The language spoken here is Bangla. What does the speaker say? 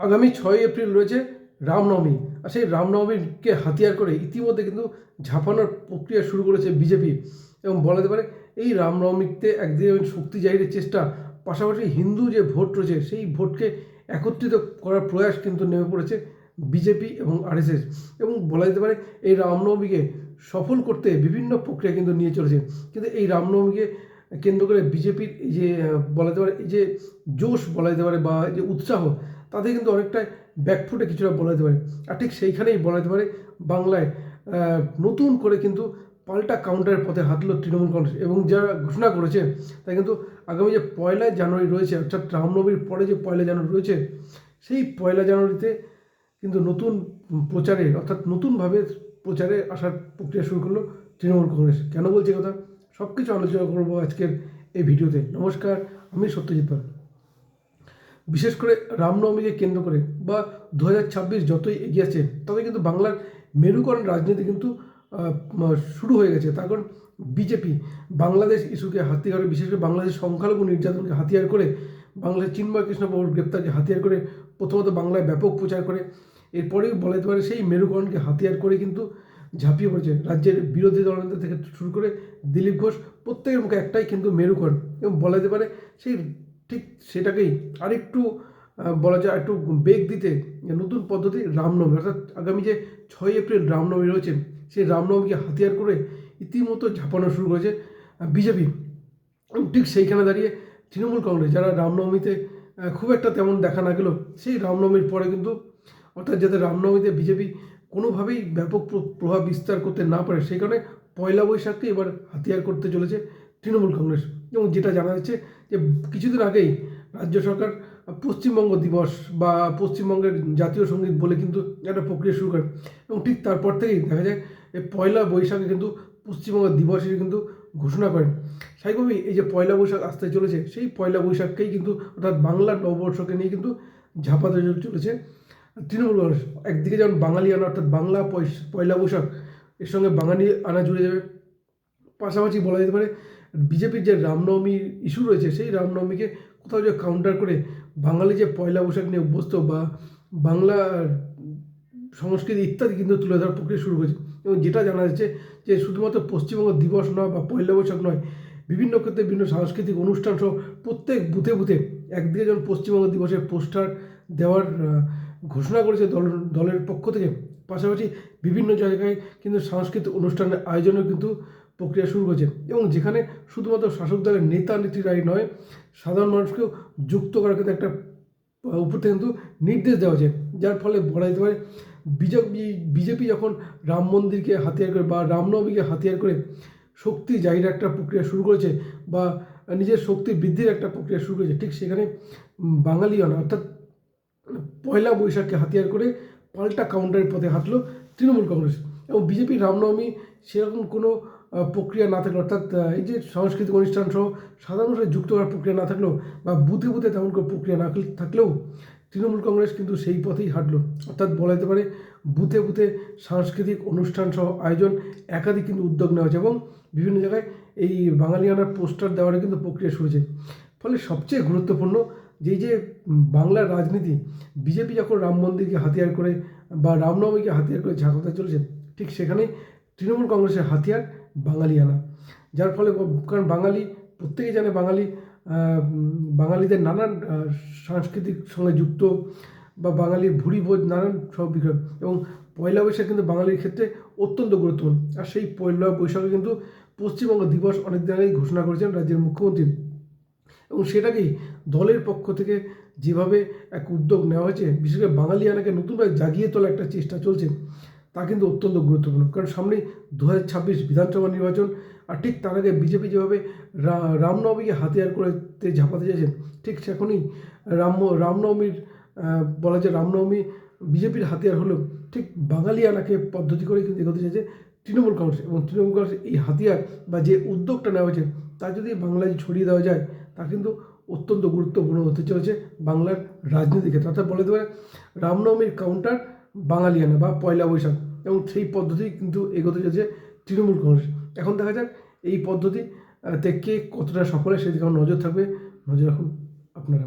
আগামী ছয় এপ্রিল রয়েছে রামনবমী। আর সেই রামনবমীকে হাতিয়ার করে ইতিমধ্যে কিন্তু ঝাঁপানোর প্রক্রিয়া শুরু করেছে বিজেপি। এবং বলা যেতে পারে, এই রামনবমীতে একদিন শক্তি জাহিরের চেষ্টা, পাশাপাশি হিন্দু যে ভোট রয়েছে, সেই ভোটকে একত্রিত করার প্রয়াস কিন্তু নেমে পড়েছে বিজেপি এবং আরএসএস। এবং বলা যেতে পারে, এই রামনবমীকে সফল করতে বিভিন্ন প্রক্রিয়া কিন্তু নিয়ে চলেছে। কিন্তু এই রামনবমীকে কেন্দ্র করে বিজেপির এই যে, বলা যেতে পারে, এই যে জোশ বলা যেতে পারে বা যে উৎসাহ তাদের কিন্তু অনেকটাই ব্যাকফুটে কিছুটা বলা যেতে পারে। আর ঠিক সেইখানেই বলা যেতে পারে বাংলায় নতুন করে কিন্তু পাল্টা কাউন্টারের পথে হাঁটল তৃণমূল কংগ্রেস এবং যারা ঘোষণা করেছে, তা কিন্তু আগামী যে পয়লা জানুয়ারি রয়েছে, অর্থাৎ রামনবমীর পরে যে পয়লা জানুয়ারি রয়েছে, সেই পয়লা জানুয়ারিতে কিন্তু নতুন প্রচারে, অর্থাৎ নতুনভাবে প্রচারে আসার প্রক্রিয়া শুরু করল তৃণমূল কংগ্রেস। কেন বলছে কথা? সব কিছু আলোচনা করব আজকের এই ভিডিওতে। নমস্কার, আমি সত্যজিৎ পাল। বিশেষ করে রামনবমীকে কেন্দ্র করে বা দু হাজার ছাব্বিশ যতই এগিয়ে আসছে তবে কিন্তু বাংলার মেরুকরণ রাজনীতি কিন্তু শুরু হয়ে গেছে। তার কারণ বিজেপি বাংলাদেশ ইস্যুকে হাতিয়ার বিশেষ করে বাংলাদেশ সংখ্যালঘু নির্যাতনকে হাতিয়ার করে বাংলাদেশ চিন্ময় কৃষ্ণ বাবুর গ্রেপ্তারকে হাতিয়ার করে, প্রথমত বাংলায় ব্যাপক প্রচার করে এরপরেই বলা যেতে পারে সেই মেরুকরণকে হাতিয়ার করে কিন্তু ঝাঁপিয়ে পড়েছে। রাজ্যের বিরোধী দলনেতা থেকে শুরু করে দিলীপ ঘোষ, প্রত্যেকের মুখে একটাই কিন্তু মেরুকরণ। এবং বলা যেতে পারে সেই ঠিক সেটাকেই আরেকটু বলা যায় একটু বেগ দিতে নতুন পদ্ধতি রামনবমী, অর্থাৎ আগামী যে ছয় এপ্রিল রামনবমী রয়েছে, সেই রামনবমীকে হাতিয়ার করে ইতিমতো ঝাঁপানো শুরু করেছে বিজেপি। ঠিক সেইখানে দাঁড়িয়ে তৃণমূল কংগ্রেস, যারা রামনবমীতে খুব একটা তেমন দেখা না গেল সেই রামনবমীর পরে কিন্তু, অর্থাৎ যাতে রামনবমীতে বিজেপি কোনোভাবেই ব্যাপক প্র- প্রভাব বিস্তার করতে না পারে, সেই কারণে পয়লা বৈশাখকে এবার হাতিয়ার করতে চলেছে তৃণমূল কংগ্রেস। এবং যেটা জানা যাচ্ছে যে কিছুদিন আগেই রাজ্য সরকার পশ্চিমবঙ্গ দিবস বা পশ্চিমবঙ্গের জাতীয় সংগীত বলে কিন্তু একটা প্রক্রিয়া শুরু করে। এবং ঠিক তারপর থেকেই দেখা যায় পয়লা বৈশাখে কিন্তু পশ্চিমবঙ্গ দিবস হিসেবে কিন্তু ঘোষণা করেন। স্বাভাবিকভাবেই এই যে পয়লা বৈশাখ আসতে চলেছে, সেই পয়লা বৈশাখকেই কিন্তু অর্থাৎ বাংলার নববর্ষকে নিয়ে কিন্তু ঝাঁপাতে চলেছে তৃণমূল কংগ্রেস। একদিকে যেমন বাঙালি আনা, অর্থাৎ বাংলা পয়লা বৈশাখ, এর সঙ্গে বাঙালি আনা জুড়ে যাবে। পাশাপাশি বলা যেতে পারে বিজেপির যে রামনবমী ইস্যু রয়েছে, সেই রামনবমীকে কোথাও যে কাউন্টার করে বাঙালি যে পয়লা বৈশাখ নিয়ে অভ্যস্ত বা বাংলা সংস্কৃতি ইত্যাদি কিন্তু তুলে ধরার প্রক্রিয়া শুরু করেছে। এবং যেটা জানা যাচ্ছে যে শুধুমাত্র পশ্চিমবঙ্গ দিবস নয় বা পয়লা বৈশাখ নয়, বিভিন্ন ক্ষেত্রে বিভিন্ন সাংস্কৃতিক অনুষ্ঠান সহ প্রত্যেক বুথে বুথে একদিকে যেমন পশ্চিমবঙ্গ দিবসের পোস্টার দেওয়ার ঘোষণা করেছে দল, দলের পক্ষ থেকে, পাশাপাশি বিভিন্ন জায়গায় কিন্তু সাংস্কৃতিক অনুষ্ঠানের আয়োজনের কিন্তু প্রক্রিয়া শুরু করেছে। এবং যেখানে শুধুমাত্র শাসক দলের নেতা নেত্রীরাই নয়, সাধারণ মানুষকেও যুক্ত করার কিন্তু একটা উপর থেকে কিন্তু নির্দেশ দেওয়া হয়েছে। যার ফলে বলা যেতে পারে বিজেপি বিজেপি যখন রাম মন্দিরকে হাতিয়ার করে বা রামনবমীকে হাতিয়ার করে শক্তি জাহির একটা প্রক্রিয়া শুরু করেছে বা নিজের শক্তি বৃদ্ধির একটা প্রক্রিয়া শুরু করেছে, ঠিক সেখানে বাঙালিয়ানা অর্থাৎ পয়লা বৈশাখকে হাতিয়ার করে পাল্টা কাউন্টারের পথে হাঁটলো তৃণমূল কংগ্রেস। এবং বিজেপি রামনবমী সেরকম কোনো প্রক্রিয়া না থাকলেও অর্থাৎ এই যে সাংস্কৃতিক অনুষ্ঠান সহ সাধারণ যুক্ত হওয়ার প্রক্রিয়া না থাকলেও বা বুথে বুথে তেমন কোনো প্রক্রিয়া না থাকলেও তৃণমূল কংগ্রেস কিন্তু সেই পথেই হাঁটলো। অর্থাৎ বলা যেতে পারে, বুথে বুথে সাংস্কৃতিক অনুষ্ঠান সহ আয়োজন একাধিক কিন্তু উদ্যোগ নেওয়া হয়েছে এবং বিভিন্ন জায়গায় এই বাঙালিয়ানার পোস্টার দেওয়ার কিন্তু প্রক্রিয়া শুরু হয়েছে। ফলে সবচেয়ে গুরুত্বপূর্ণ যে যে বাংলার রাজনীতি, বিজেপি যখন রাম মন্দিরকে হাতিয়ার করে বা রামনবমীকে হাতিয়ার করে ঝাঁকাতে চলেছে, ঠিক সেখানে তৃণমূল কংগ্রেসের হাতিয়ার বাঙালিয়ানা যার ফলে কারণ বাঙালি প্রত্যেকেই জানে বাঙালি বাঙালিদের নানান সাংস্কৃতিক সঙ্গে যুক্ত বা বাঙালির ভুড়ি ভোজ, নানান সব বিষয়। এবং পয়লা বৈশাখ কিন্তু বাঙালির ক্ষেত্রে অত্যন্ত গুরুত্বপূর্ণ। আর সেই পয়লা বৈশাখে কিন্তু পশ্চিমবঙ্গ দিবস অনেক দিন আগেই ঘোষণা করেছেন রাজ্যের মুখ্যমন্ত্রী। এবং সেটাকেই দলের পক্ষ থেকে যেভাবে এক উদ্যোগ নেওয়া হয়েছে, বিশেষ করে বাঙালিয়ানাকে নতুনভাবে জাগিয়ে তোলা একটা চেষ্টা চলছে। তা কিন্তু অত্যন্ত গুরুত্বপূর্ণ। কারণ সামনেই দু হাজার ছাব্বিশ বিধানসভা নির্বাচন, আর ঠিক তার আগে বিজেপি যেভাবে রামনবমীকে হাতিয়ার করতে ঝাঁপাতে চাইছেন ঠিক সেখনই রাম, রামনবমীর বলা যায় রামনবমী বিজেপির হাতিয়ার হলেও ঠিক বাঙালিয়ানাকে পদ্ধতি করে কিন্তু এগোতে চাইছে তৃণমূল কংগ্রেস। এবং তৃণমূল কংগ্রেস এই হাতিয়ার বা যে উদ্যোগটা নেওয়া হয়েছে, তা যদি বাংলায় ছড়িয়ে দেওয়া যায়, তা কিন্তু অত্যন্ত গুরুত্বপূর্ণ হতে চলেছে বাংলার রাজনীতিকে অর্থাৎ বলে দেওয়া রামনবমীর কাউন্টার বাঙালিয়ানা বা পয়লা বৈশাখ। এবং সেই পদ্ধতি কিন্তু এগোতে চলেছে তৃণমূল কংগ্রেস। এখন দেখা যাক এই পদ্ধতি থেকে তে কে কতটা সফল সেদিকে নজর থাকবে। নজর রাখুন আপনারা।